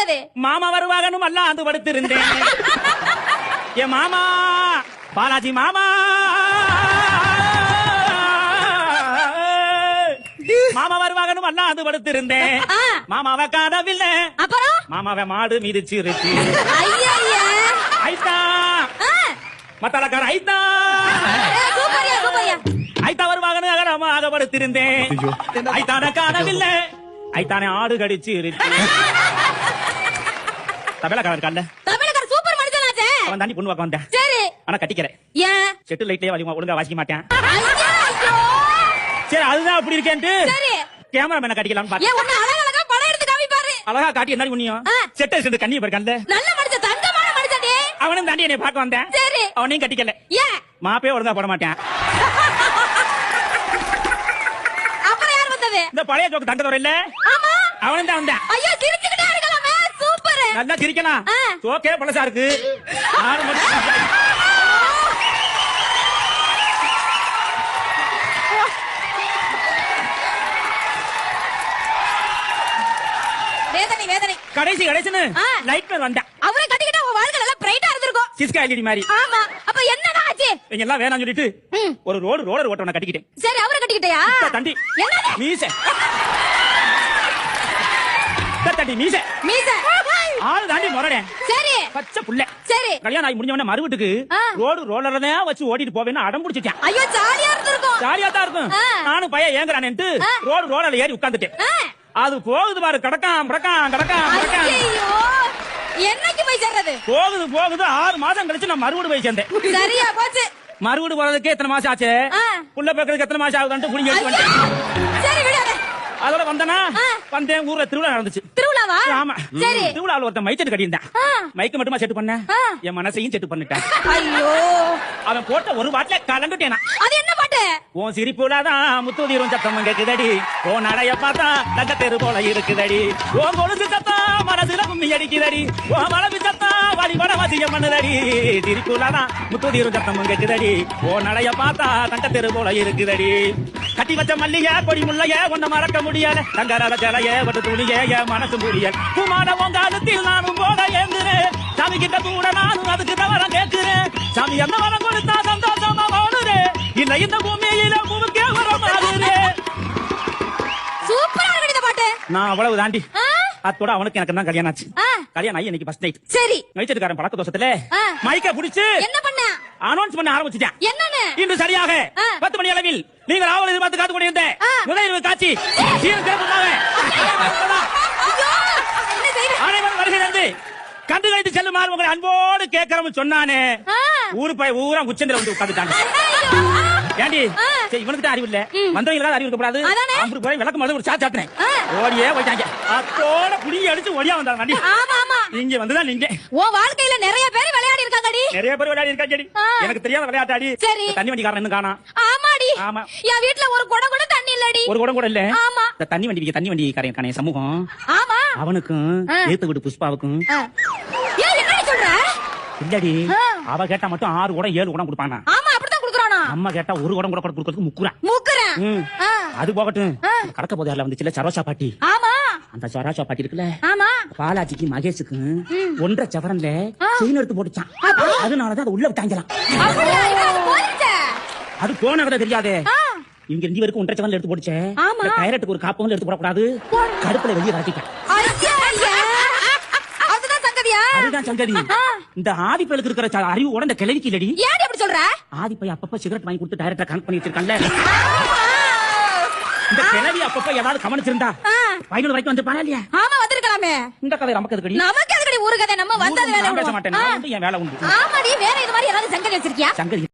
வந்தது மாமா வருவாகனும் அல்ல அது படுத்திருந்தேன். என் மாமா பாலாஜி மாமா. மாமா வருவாகனும் அல்ல அது படுத்திருந்தேன். மாமாவை காணவில்லை. அப்புறம்? மாமாவை மாடு மிதிச்சிருச்சு ஐயா ஐத்தா. மத்தாலக்கார சூப்பர்யா ஐத்தா. வருவாகனு அகரமா அகப்படுத்திருந்தேன் ஐத்தான காணவில்லை. ஐத்தானே ஆடு கடிச்சு தபேலக்காரன் கல்ல. தமிழகர் சூப்பர் மனுஷனாச்சே அவன் தாண்டி பொண்ணு பார்க்க வந்தேன். சரி. ஆனா கட்டிக்கிறேன். ஏன்? செட்டு லைட்லயே வலிமா ஒழுங்கா வாசிக்க மாட்டேன். சரி அதுதான் அப்படி இருக்கேன்ட்டு. சரி. கேமரா மேன கட்டிக்கலாம்னு பார்த்தேன் ஏன் உன்னை அழகழகா படம் எடுத்து காமிப்பாரு. அழகா காட்டி என்ன ஆ. செட்டை சேர்ந்து கண்ணி போயிருக்கல நல்ல மனுஷன் தங்கமான மனுஷன்டி அவனும் தாண்டி என்னை பார்க்க வந்தேன். சரி. அவனையும் கட்டிக்கல. ஏன்? மாப்பே ஒழுங்கா போட மாட்டேன். இந்த பழைய ஜோக்கு தங்க இல்ல? ஆமா. அவனும் தான் வந்தேன். ஐயோ சிரிச்சுக்கிட்டே? நல்லா சிரிக்கலாம் ஆ. ஜோக்கே பழசா இருக்கு. வேதனை வேதனை. கடைசி கடைசின்னு. லைட் மேன் வந்தேன். அவரை கட்டிக்கிட்டா உன் வாழ்க்கை நல்லா பிரைட்டா இருந்திருக்கும். சிஸ்கா எல்இடி மாதிரி. ஆமா. அப்ப என்னடா ஆச்சு? இவங்க எல்லாம் வேணாம்னு சொல்லிட்டு. ஒரு ரோடு ரோலர் ஓட்டவனை கட்டிக்கிட்டேன். சரி அவரை கட்டிக்கிட்டயா? தண்டி. என்னது? மீச. தண்டி மீச. மீச. ஆளு தாண்டி முரடேன் சரி. பச்சை புள்ள. சரி. கல்யாணம் ஆகி முடிஞ்ச உடனே மறு வீட்டுக்கு ஆ. ரோடு ரோலர் தான் வச்சு ஓட்டிட்டு போவேன்னு அடம் பிடிச்சிட்டேன். ஐயோ ஜாலியா இருந்திருக்கும். ஜாலியா தான் இருக்கும். நானும் பையன் ஏங்குறானேன்ட்டு. ரோடு ரோலர்ல ஏறி உட்கார்ந்துட்டேன். ஆ. அது போகுது பாரு கடக்காம் கடக்காம் கடக்காம் ஐயோ என்னைக்கு போய் சேர்றது? போகுது போகுது. ஆறு மாசம் கழிச்சு நான் மறுவீடு போய் சேர்ந்தேன். சரியா போச்சு. மறுவீடு போறதுக்கு எத்தனை மாசம் ஆச்சு. புள்ள பேக்கிறதுக்கு எத்தனை மாசம் ஆகுதுன்ட்டு புடிங்க எடுத்து. வந்துட்டேன். அதோட வந்தனா. வந்தேன். ஊர்ல திருவிழா நடந்துச்சு. திருவிழாவா ஆமா. சரி. திருவிழாவில் ஒருத்தன் மைச்செட்டு கட்டியிருந்தான். ஆ. மைக்கு மட்டுமா செட்டு பண்ண. என் மனசையும் செட்டு பண்ணிட்டேன். ஐயோ. அவன் போட்ட ஒரு வாட்டில கலந்துட்டேனா? அது என்ன பாட்டு? உன் சிரிப்புலதான் முத்துதீரும் சத்தம் கேக்குதடி. உன் நடைய பார்த்தா தங்க தெரு போல இருக்குதடி. உன் கொலுசு சத்தம் மனசுல கும்மி அடிக்குதடி. உன் மலபி சத்தம் வழி வட வசியம் பண்ணுதடி. சிரிப்புலதான் முத்துதீரும் சத்தம் கேக்குதடி. உன் நடைய பார்த்தா தங்க தெரு போல இருக்குதடி. கட்டி வச்ச மல்லிய கொடி முள்ளைய உன்னை மறக்க முடியல. தங்கரத ஜலைய வட்டு துணிய என் மனசு முடியல குமார உங்காலத்தில் நானும் போட ஏங்குறேன். சாமி கிட்ட கூட நானும் அதுக்கு தவறம் கேட்கிறேன். சாமி என்ன வரம் கொடுத்தா சந்தோஷமா வாழுறேன் இல்ல இந்த பூமியில பூமிக்கே வரம் சூப்பரா இருக்கு இந்த பாட்டு. நான் அவ்வளவு தாண்டி? அத்தோட அவனுக்கு எனக்கு தான் கல்யாணம் ஆச்சு. கல்யாணம் ஆகி இன்னைக்கு ஃபர்ஸ்ட் நைட் சரி. நைச்சதுக்காரன் பழக்க தோசத்துல. மைக்க புடிச்சு என்ன பண்ண? அனௌன்ஸ் பண்ண ஆரம்பிச்சிட்டேன். என்னன்னு? இன்று சரியாக. பத்து மணி அளவில் நீங்கள் ஆவல் எதிர்பார்த்து காத்து கொண்டிருந்த ஆ. முதலிரவு காட்சி. சீரும் சிறப்புமாக? அனைவரும் வருகை தந்து கண்டு கழித்து செல்லுமாறு உங்களை அன்போடு கேட்கிறோம் சொன்னானே. ஊரு போய் ஊரா உச்சந்தில வந்து உட்காந்துட்டாங்க. ஏண்டி? இவனுக்கு அறிவு இல்ல. வந்தவங்களுக்கு அறிவு அதானே. அம்பு போய் விளக்கு மாதிரி ஒரு சா சாத்தினேன். ஆ. ஓடியே போயிட்டாங்க. அத்தோட புடிங்கி அடிச்சு ஓடியா வந்தாங்க வண்டி இங்க வந்துதான் நீங்க. உன் வாழ்க்கையில நிறைய பேர் விளையாடி இருக்காங்கடி. நிறைய பேர் விளையாடி இருக்கா செடி ஆ. எனக்கு தெரியாத விளையாட்டாடி. சரி. தண்ணி வண்டிக்காரன் இன்னும் காணா ஆமாடி. ஆமா. என் வீட்ல ஒரு குடம் கூட தண்ணி இல்லடி. ஒரு குடம் கூட இல்ல? ஆமா. இந்த தண்ணி வண்டி தண்ணி வண்டி காரையன் காணைய சமூகம். ஆமா. அவனுக்கும். ஏத்து விட்டு புஷ்பாவுக்கும். என்னடி சொல்ற? இல்லடி. அவ கேட்டா மட்டும் ஆறு குடம் ஏழு குடம் கொடுப்பானா? ஆமா அப்படித்தான் குடுக்குறானா. அம்மா கேட்டா ஒரு குடம் கூட கொடுக்கறதுக்கு முக்குறேன். மூக்குறேன். ம். ஆ. அது போகட்டும். கடக்க போதையால வந்துச்சுல சரோசா பாட்டி. ஆமா. அந்த சரோசா பாட்டி இருக்குல்ல? ஆமா. பாலாஜிக்கு மகேஷுக்கு ஒன்றரை சவரன்ல. செயின் எடுத்து போட்டுச்சான். அதனாலதான் அதை உள்ள இது அது போன கதை தெரியாதே. ஆ. இவங்க ரெண்டு பேருக்கு ஒன்றரை சவரன்ல எடுத்து போட்டுச்சே. கைரட்டுக்கு ஒரு காப்பவங்க எடுத்து போடக்கூடாது. கடுப்புல வெளியே வரட்டிட்டேன். அதுதான் சங்கதி. இந்த ஆதிப்பயலுக்கு இருக்கிற அறிவோட இந்த கிளவிக்கு இல்லடி. ஏன் சொல்ற? அப்பப்ப சிகரெட் வாங்கி கொடுத்து டைரக்டா கனெக்ட் பண்ணி. இந்த கிளவி அப்பப்ப ஏதாவது கவனிச்சிருந்தா. வயலூர் வரைக்கும் வந்து பாராளியா. ஆமா வந்திருக்கலாமே. இந்த கதை நமக்கு எதுக்கடி? நமக்கு எதுக்கடி? ஊரு கதை நம்ம வந்தது வேலை உண்டு, என் வேலை உண்டு. ஆமாடி வேற இது மாதிரி ஏதாவது சங்கதி வச்சிருக்கியா? சங்கதி.